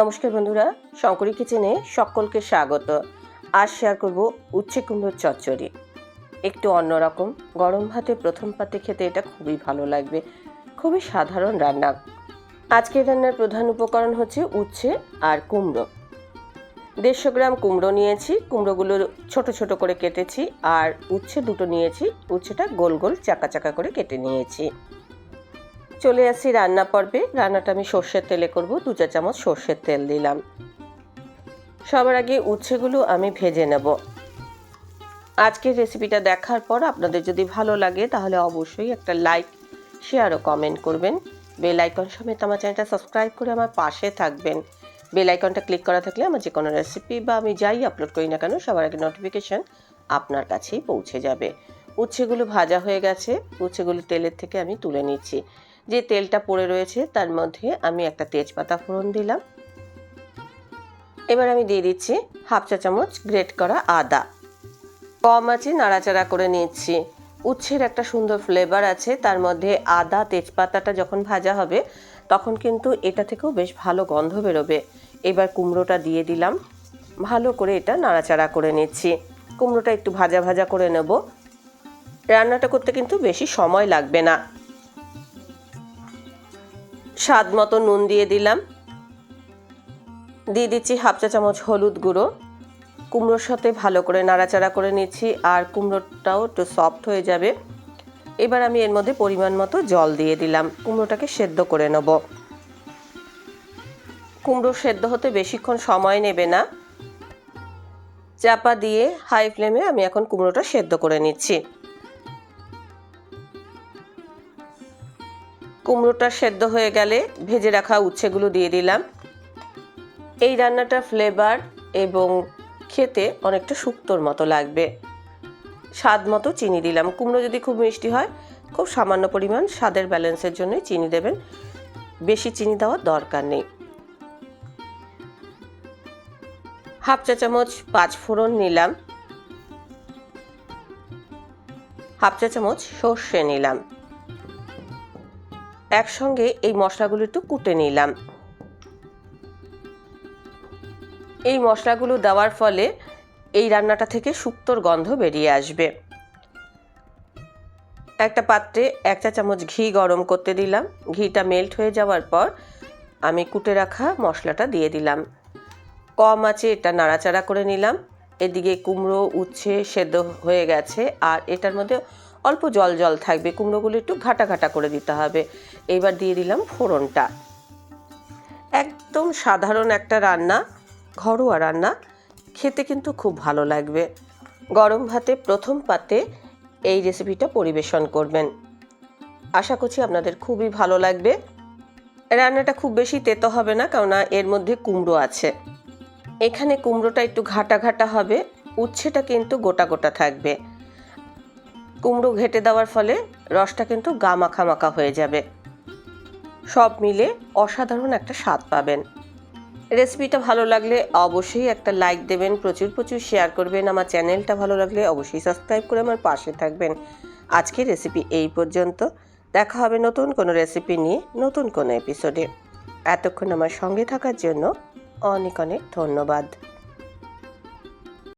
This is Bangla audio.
নমস্কার বন্ধুরা, শঙ্করী কিচেনে সকলকে স্বাগত। আজ শেয়ার করব উচ্ছে কুমড়োর চচ্চড়ি। একটু অন্যরকম গরম ভাতে প্রথম পাতে খেতে এটা খুবই ভালো লাগবে, খুবই সাধারণ রান্না। আজকের রান্নার প্রধান উপকরণ হচ্ছে উচ্ছে আর কুমড়ো। দেড়শো গ্রাম কুমড়ো নিয়েছি, কুমড়োগুলো ছোট ছোট করে কেটেছি, আর উচ্ছে দুটো নিয়েছি, উচ্ছেটা গোল গোল চাকা চাকা করে কেটে নিয়েছি। চলে আসি রান্না পর্বে। রান্নাটা আমি সর্ষের তেলে করব, দু চা চামচ সর্ষের তেল দিলাম। সবার আগে উচ্ছেগুলো আমি ভেজে নেব। আজকের রেসিপিটা দেখার পর আপনাদের যদি ভালো লাগে, তাহলে অবশ্যই একটা লাইক, শেয়ার ও কমেন্ট করবেন। বেল আইকন সমেত আমার চ্যানেলটা সাবস্ক্রাইব করে আমার পাশে থাকবেন। বেল আইকনটা ক্লিক করা থাকলে আমার যে কোনো রেসিপি বা আমি যাই আপলোড করি না কেন, সবার আগে নোটিফিকেশান আপনার কাছেই পৌঁছে যাবে। উচ্ছেগুলো ভাজা হয়ে গেছে, উচ্ছেগুলো তেলের থেকে আমি তুলে নিচ্ছি। যে তেলটা পড়ে রয়েছে তার মধ্যে আমি একটা তেজপাতা ফোড়ন দিলাম। এবার আমি দিয়ে দিচ্ছি হাফ চা চামচ গ্রেট করা আদা। কম আছে, নাড়াচাড়া করে নিচ্ছি। উচ্ছের একটা সুন্দর ফ্লেভার আছে, তার মধ্যে আদা, তেজপাতাটা যখন ভাজা হবে, তখন কিন্তু এটা থেকেও বেশ ভালো গন্ধ বেরোবে। এবার কুমড়োটা দিয়ে দিলাম। ভালো করে এটা নাড়াচাড়া করে নিচ্ছি। কুমড়োটা একটু ভাজা ভাজা করে নেব। রান্নাটা করতে কিন্তু বেশি সময় লাগবে না। স্বাদ মতো নুন দিয়ে দিলাম। দিয়ে দিচ্ছি হাফ চা চামচ হলুদ গুঁড়ো। কুমড়োর সাথে ভালো করে নাড়াচাড়া করে নিচ্ছি আর কুমড়োটাও একটু সফট হয়ে যাবে। এবার আমি এর মধ্যে পরিমাণ মতো জল দিয়ে দিলাম। কুমড়োটাকে সেদ্ধ করে নেব। কুমড়ো সেদ্ধ হতে বেশিক্ষণ সময় নেবে না। চাপা দিয়ে হাই ফ্লেমে আমি এখন কুমড়োটা সেদ্ধ করে নিচ্ছি। কুমড়োটা সেদ্ধ হয়ে গেলে ভেজে রাখা উচ্ছেগুলো দিয়ে দিলাম। এই রান্নাটা ফ্লেভার এবং খেতে অনেকটা শুক্তোর মতো লাগবে। স্বাদ মতো চিনি দিলাম। কুমড়ো যদি খুব মিষ্টি হয়, খুব সামান্য পরিমাণ স্বাদের ব্যালেন্সের জন্যই চিনি দেবেন। বেশি চিনি দেওয়ার দরকার নেই। হাফ চা চামচ পাঁচ ফোড়ন নিলাম। হাফ চা চামচ সর্ষে নিলাম। একসঙ্গে এই মশলাগুলো একটু কুটে নিলাম। এই মশলাগুলো দেওয়ার ফলে এই রান্নাটা থেকে শুক্তোর গন্ধ বেরিয়ে আসবে। একটা পাত্রে এক চা চামচ ঘি গরম করতে দিলাম। ঘিটা মেল্ট হয়ে যাওয়ার পর আমি কুটে রাখা মশলাটা দিয়ে দিলাম। কম আছে এটা নাড়াচাড়া করে নিলাম। এদিকে কুমড়ো, উচ্ছে সেদ্ধ হয়ে গেছে আর এটার মধ্যে অল্প জল জল থাকবে, কুমড়োগুলো একটু ঘাটা ঘাটা করে দিতে হবে। এইবার দিয়ে দিলাম ফোড়নটা। একদম সাধারণ একটা রান্না, ঘরোয়া রান্না, খেতে কিন্তু খুব ভালো লাগবে। গরম ভাতে প্রথম পাতে এই রেসিপিটা পরিবেশন করবেন। আশা করছি আপনাদের খুবই ভালো লাগবে। রান্নাটা খুব বেশি তেতো হবে না কেননা এর মধ্যে কুমড়ো আছে। এখানে কুমড়োটা একটু ঘাটা ঘাটা হবে, উচ্ছেটা কিন্তু গোটা গোটা থাকবে। কুমড়ো ঘেটে দেওয়ার ফলে রসটা কিন্তু গা মাখা হয়ে যাবে। সব মিলে অসাধারণ একটা স্বাদ পাবেন। রেসিপিটা ভালো লাগলে অবশ্যই একটা লাইক দেবেন, প্রচুর প্রচুর শেয়ার করবেন, আমার চ্যানেলটা ভালো লাগলে অবশ্যই সাবস্ক্রাইব করে আমার পাশে থাকবেন। আজকের রেসিপি এই পর্যন্ত। দেখা হবে নতুন কোনো রেসিপি নিয়ে নতুন কোনো এপিসোডে। এতক্ষণ আমার সঙ্গে থাকার জন্য অনেক অনেক ধন্যবাদ।